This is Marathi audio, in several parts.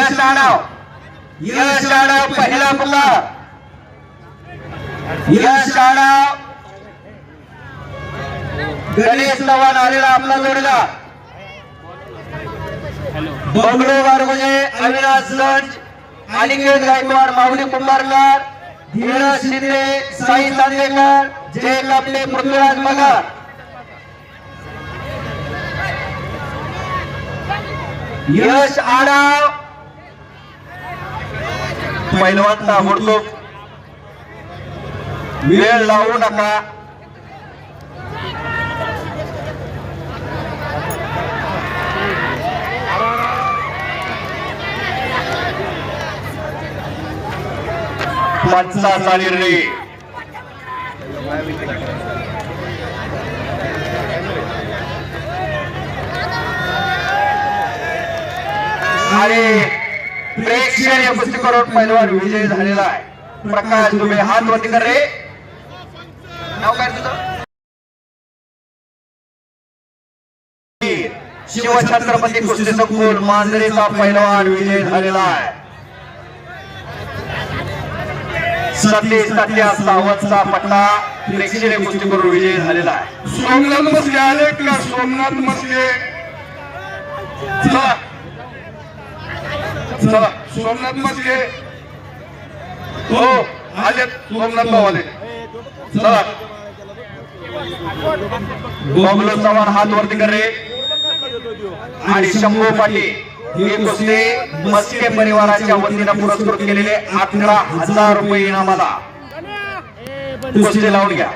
यश आडाव यश आडाव पहिला मुला यश आडाव गणेश चव्हाण आलेला आपला जोडीदार बंगलो बारगुजे अविनाश लंच अनिकेत गायकवाड माऊली कुंभारकर धीरज शिंदे साई चांदेकर जय कापले पृथ्वीराज मगर यश आडाव पैलवान ताबडतोब वेळ लावू नका. पंचाचा निर्णय आणि प्रेक्षण या करून पैलवान विजय झालेला आहे. प्रकाश तुम्ही हात वरती कर रे. नाव काय तुझं? शिवछत्रपती कुस्ती संकुल मांजरेचा पैलवान विजय झालेला आहे. सतीश सत्या सावंतचा पट्टा प्रेक्षणीय कुस्ती करून विजय झालेला आहे. सोमनाथ मसले आले का? सोमनाथ मसले चला. सोमनाथ मसले हो आले. सोमनाथ आले. चला. बबलू चव्हाण हात वरती कर रे. आणि शंभू पाटील हे कुस्ती मस्के परिवाराच्या वतीनं पुरस्कृत केलेले अकरा हजार रुपये इनामाला. कुस्ती लावून घ्या.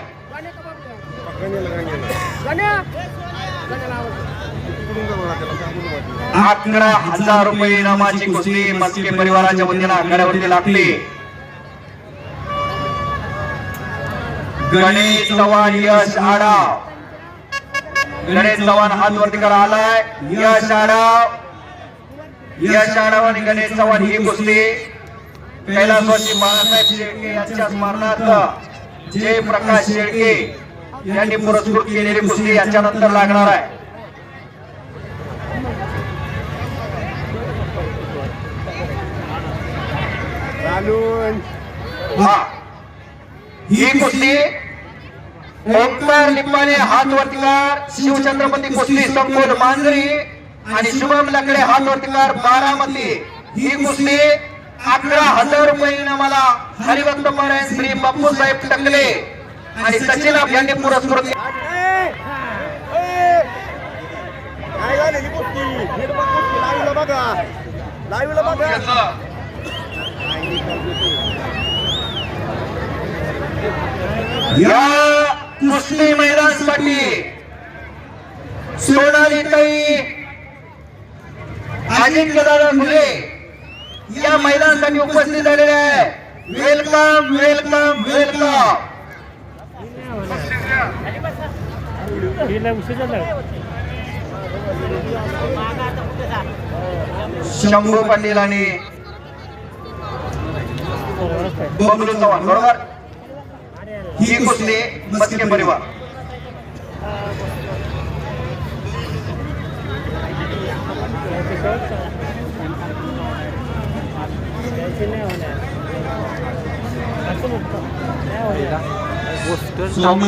अकरा हजार रुपये इनामाची कुस्ती मस्के परिवाराच्या वतीनं आघाड्यावरती लागली गणेश चव्हाण यश आडाव गणेश चव्हाण हात वरती करा आलाय. यश आडाव यश आडाव आणि गणेश चव्हाण ही कुस्ती. कैलासवासी बाळासाहेब शेळके यांच्या स्मरणार्थ जय प्रकाश शेळके यांनी पुरस्कृत केलेली कुस्ती याच्यानंतर लागणार आहे. हा. ही. कुस्ती ओंकार निप्पाने हात वरतीकार शिवछत्रपती कुस्ती संकुल मांजरी आणि शुभम लकडे हात वरतीकार बारामती. ही कुस्ती अकरा हजार रुपये इनामाला हरिभक्त महाराज श्री बाप्पू साहेब टकले आणि सचिन यांनी पुरस्कृत काय झालेली कुस्ती नीट बघ कुस्ती लाईव्हला बघा लाईव्हला बघा चला या कुस्ती मैदानासाठी सोनाली ताई अजिंक्य दादा फुले या मैदानासाठी उपस्थित झालेले आहे. Welcome welcome welcome Shambhu Patil आणि बबलू चव्हाण बरोबर? ही कुस्ती मस्के परिवार सौम्य